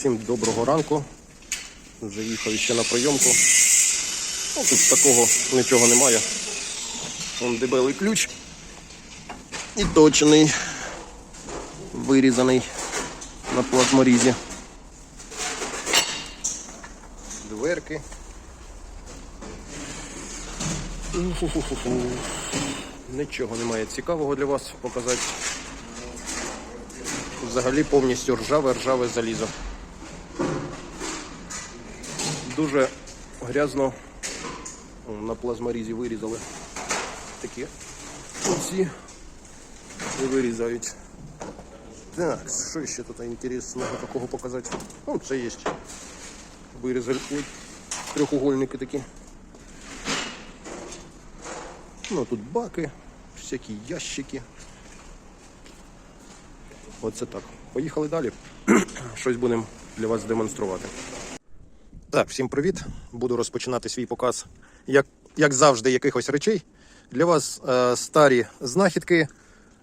Всім доброго ранку. Заїхав ще на прийомку. Ну, тут такого нічого немає. Вон дебелий ключ. І точений, вирізаний на плазморізі. Дверки. Уфу-фу-фу-фу. Нічого немає цікавого для вас показати. Взагалі повністю ржаве, ржаве залізо. Дуже грязно на плазморізі вирізали. Такі оці і вирізають. Так, що ще тут інтересного такого показати? О, це є. Вирізали трьохугольники такі. Ну тут баки, всякі ящики. Оце так. Поїхали далі. Щось будемо для вас демонструвати. Так, всім привіт. Буду розпочинати свій показ, як, як завжди, якихось речей. Для вас е, старі знахідки.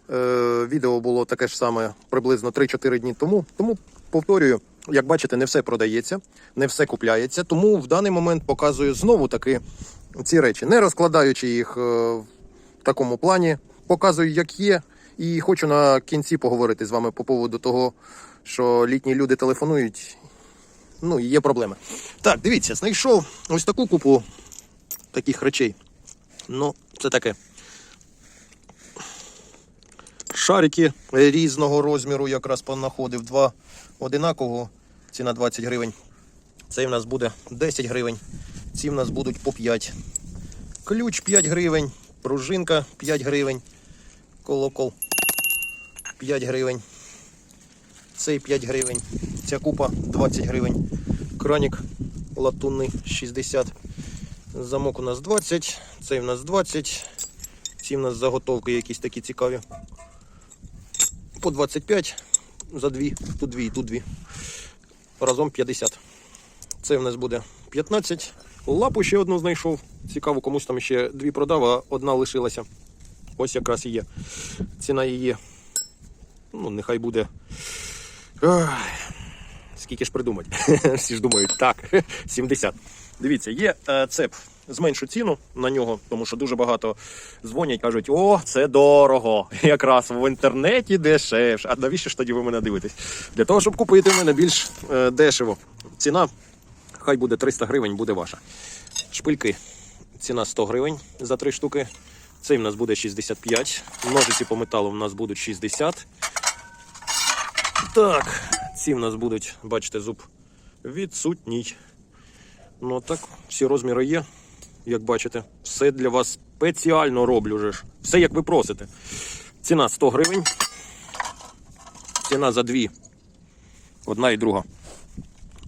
Е, відео було таке ж саме приблизно 3-4 дні тому. Тому повторюю, як бачите, не все продається, не все купляється. Тому в даний момент показую знову таки ці речі, не розкладаючи їх е, в такому плані. Показую, як є. І хочу на кінці поговорити з вами по поводу того, що літні люди телефонують. Ну, є проблеми. Так, дивіться, знайшов ось таку купу таких речей. Ну, це таке. Шарики різного розміру якраз понаходив. Два одинакового, ціна 20 гривень. Цей в нас буде 10 гривень. Ці в нас будуть по 5. Ключ 5 гривень, пружинка 5 гривень, колокол 5 гривень. Цей 5 гривень. Ця купа 20 гривень. Кранік латунний 60. Замок у нас 20, цей у нас 20. Ці в нас заготовки якісь такі цікаві. По 25 за дві, тут дві, тут дві. Разом 50. Це в нас буде 15. Лапу ще одну знайшов. Цікаво, комусь там ще дві продав, а одна лишилася. Ось якраз і є. Ціна її. Ну, нехай буде. Ой, скільки ж придумати? Всі ж думають, так, 70. Дивіться, є е, цеп. Зменшу ціну на нього, тому що дуже багато дзвонять, кажуть, о, це дорого. Якраз в інтернеті дешевше. А навіщо ж тоді ви мене дивитесь? Для того, щоб купити в мене більш е, дешево. Ціна хай буде 300 гривень, буде ваша. Шпильки. Ціна 100 гривень за три штуки. Цей в нас буде 65. Ножиці по металу в нас будуть 60. Так, ці в нас будуть, бачите, зуб відсутній. Ну так, всі розміри є. Як бачите, все для вас спеціально роблю. Же ж. Все як ви просите. Ціна 100 гривень. Ціна за дві. Одна і друга.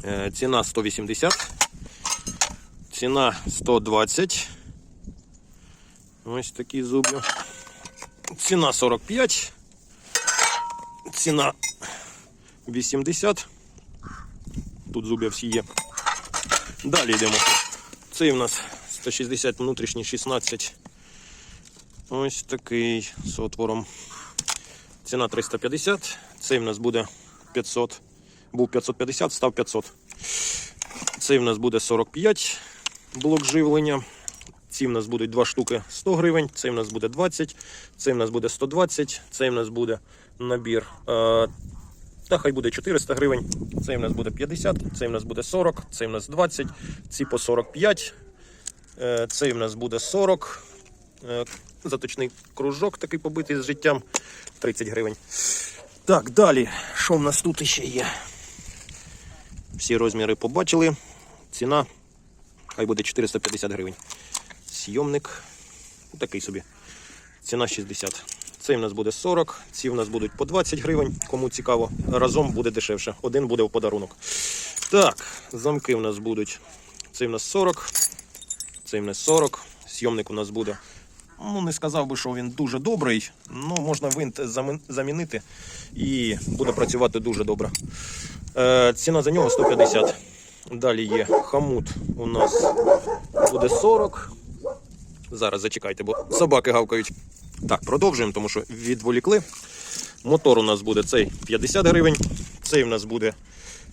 Е, Ціна 180. Ціна 120. Ось такі зуби. Ціна 45. Ціна 80. Тут зуби всі є. Далі йдемо. Цей у нас 160 внутрішній 16. Ось такий з отвором. Ціна 350. Цей в нас буде 500. Був 550, став 500. Цей в нас буде 45 блок живлення. Ці в нас будуть два штуки 100 гривень, цей в нас буде 20, цей в нас буде 120, цей в нас буде набір. Та хай буде 400 гривень, цей в нас буде 50, цей в нас буде 40, цей в нас 20, ці по 45, е, цей в нас буде 40. е, Заточний кружок такий побитий з життям 30 гривень. Так, далі. Що в нас тут ще є? Всі розміри побачили. Ціна хай буде 450 гривень. Сйомник такий собі. Ціна 60. Цей в нас буде 40, ці в нас будуть по 20 гривень. Кому цікаво, разом буде дешевше. Один буде в подарунок. Так, замки в нас будуть. Цей в нас 40, цей в нас 40. Сйомник у нас буде. Ну, не сказав би, що він дуже добрий. Ну, можна винт замінити і буде працювати дуже добре. Е, ціна за нього 150. Далі є хамут у нас буде 40. Зараз зачекайте, бо собаки гавкають. Так, продовжуємо, тому що відволікли. Мотор у нас буде цей 50 гривень, цей у нас буде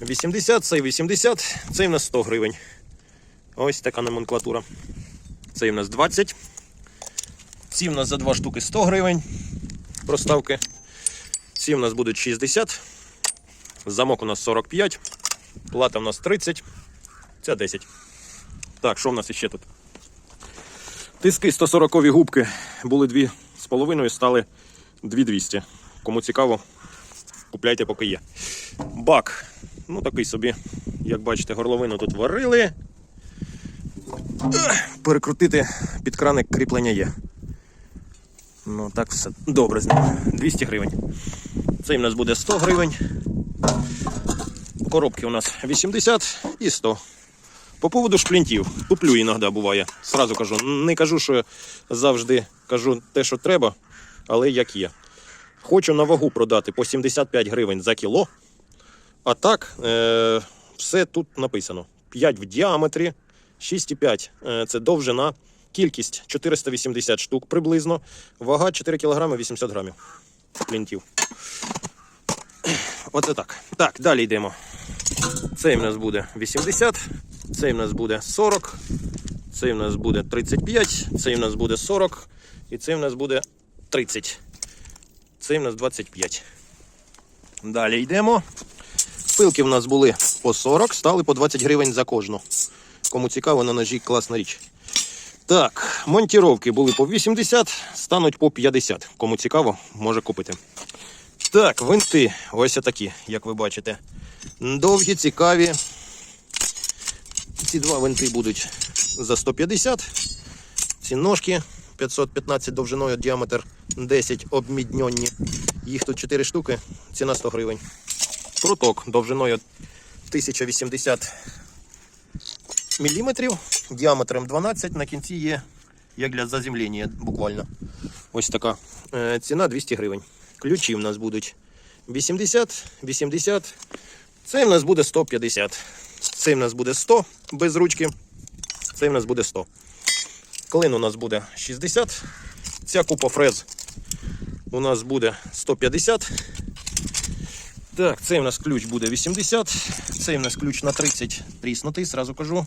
80, цей 80, цей в нас 100 гривень. Ось така номенклатура. Цей в нас 20. Ці в нас за два штуки 100 гривень. Проставки. Ці в нас будуть 60. Замок у нас 45. Плата у нас 30. Це 10. Так, що в нас іще тут? Тиски 140 губки були 2,5, стали 2200. Кому цікаво, купляйте, поки є. Бак. Ну, такий собі, як бачите, горловину тут варили. Перекрутити під краник кріплення є. Ну, так все добре з ним. 200 гривень. Цей у нас буде 100 гривень. Коробки у нас 80 і 100. По поводу шплінтів. Туплю іноді буває. Сразу кажу. Не кажу, що завжди кажу те, що треба, але як є. Хочу на вагу продати по 75 гривень за кіло. А так, е, все тут написано. 5 в діаметрі, 6,5 е, це довжина, кількість 480 штук приблизно, вага 4 кг 80 грамів плінтів. Оце так. Так, далі йдемо. Цей в нас буде 80, цей в нас буде 40, цей в нас буде 35, цей в нас буде 40 і цей в нас буде 30. Цей в нас 25. Далі йдемо. Пилки в нас були по 40, стали по 20 гривень за кожну. Кому цікаво, на ножі класна річ. Так, монтіровки були по 80, стануть по 50. Кому цікаво, може купити. Так, винти ось такі, як ви бачите. Довгі, цікаві. Ці два винти будуть за 150. Ці ножки 515 довжиною, діаметр 10 обмідньонні. Їх тут 4 штуки, ціна 100 гривень. Пруток довжиною 1080 мм, діаметром 12, на кінці є як для заземлення буквально. Ось така. Е, Ціна 200 гривень. Ключі в нас будуть 80, 80. Цей в нас буде 150. Цей в нас буде 100 без ручки. Цей в нас буде 100. Клин у нас буде 60. Ця купа фрез у нас буде 150. Так, цей у нас ключ буде 80. Цей у нас ключ на 30 тріснутий, сразу кажу.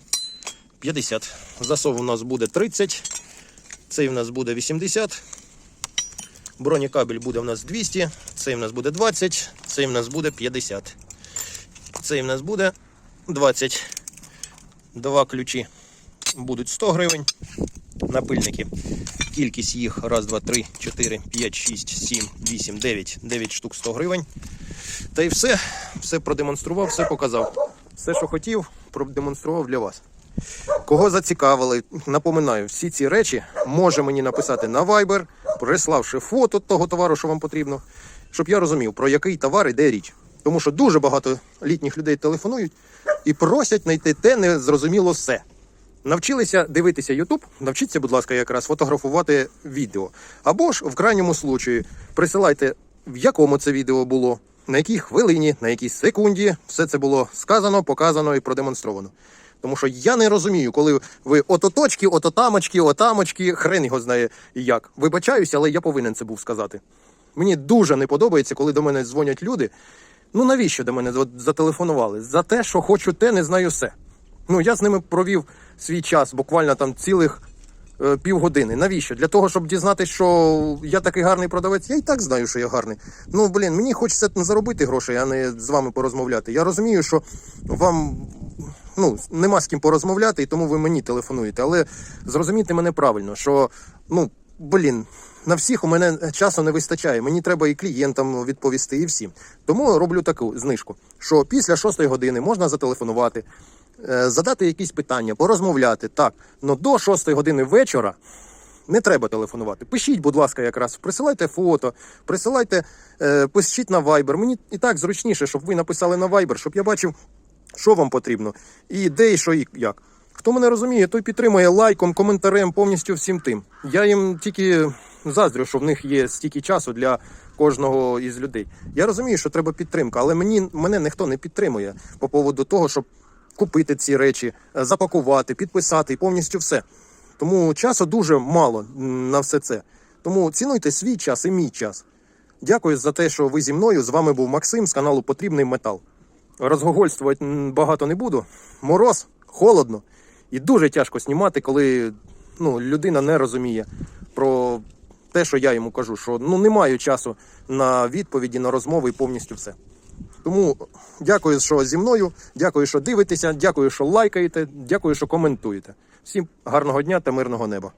50. Засов у нас буде 30. Цей у нас буде 80. Бронекабель буде у нас 200. Цей у нас буде 20. Цей у нас буде 50. Цей у нас буде 20. Два ключі будуть 100 гривень. Напильники. Кількість їх 1, 2, 3, 4, 5, 6, 7, 8, 9. 9 штук 100 гривень. Та й все. Все продемонстрував, все показав. Все, що хотів, продемонстрував для вас. Кого зацікавили, напоминаю, всі ці речі може мені написати на Viber, приславши фото того товару, що вам потрібно, щоб я розумів, про який товар іде річ. Тому що дуже багато літніх людей телефонують і просять знайти те незрозуміло все. Навчилися дивитися YouTube, навчіться, будь ласка, якраз фотографувати відео. Або ж в крайньому случаї присилайте, в якому це відео було, на якій хвилині, на якій секунді все це було сказано, показано і продемонстровано. Тому що я не розумію, коли ви ото точки, ото тамочки, отамочки, хрен його знає як. Вибачаюся, але я повинен це був сказати. Мені дуже не подобається, коли до мене дзвонять люди. Ну навіщо до мене зателефонували? За те, що хочу те, не знаю все. Ну я з ними провів свій час, буквально там цілих е, півгодини. Навіщо? Для того, щоб дізнатися, що я такий гарний продавець. Я і так знаю, що я гарний. Ну блін, мені хочеться заробити грошей, а не з вами порозмовляти. Я розумію, що вам ну, нема з ким порозмовляти, і тому ви мені телефонуєте. Але зрозумійте мене правильно, що ну блін. На всіх у мене часу не вистачає. Мені треба і клієнтам відповісти, і всім. Тому роблю таку знижку, що після 6 години можна зателефонувати, е, задати якісь питання, порозмовляти. Так, але до 6 години вечора не треба телефонувати. Пишіть, будь ласка, якраз присилайте фото, присилайте, е, пишіть на Viber. Мені і так зручніше, щоб ви написали на Viber, щоб я бачив, що вам потрібно, і де, і що, і як. Хто мене розуміє, той підтримує лайком, коментарем, повністю всім тим. Я їм тільки заздрю, що в них є стільки часу для кожного із людей. Я розумію, що треба підтримка, але мені мене ніхто не підтримує по поводу того, щоб купити ці речі, е, запакувати, підписати і повністю все. Тому часу дуже мало на все це. Тому цінуйте свій час і мій час. Дякую за те, що ви зі мною. З вами був Максим з каналу Потрібний Метал. розгогольствувати багато не буду. Мороз, холодно і дуже тяжко знімати, коли ну, людина не розуміє про те, що я йому кажу, що ну, не маю часу на відповіді, на розмови і повністю все. Тому дякую, що зі мною, дякую, що дивитеся, дякую, що лайкаєте, дякую, що коментуєте. Всім гарного дня та мирного неба.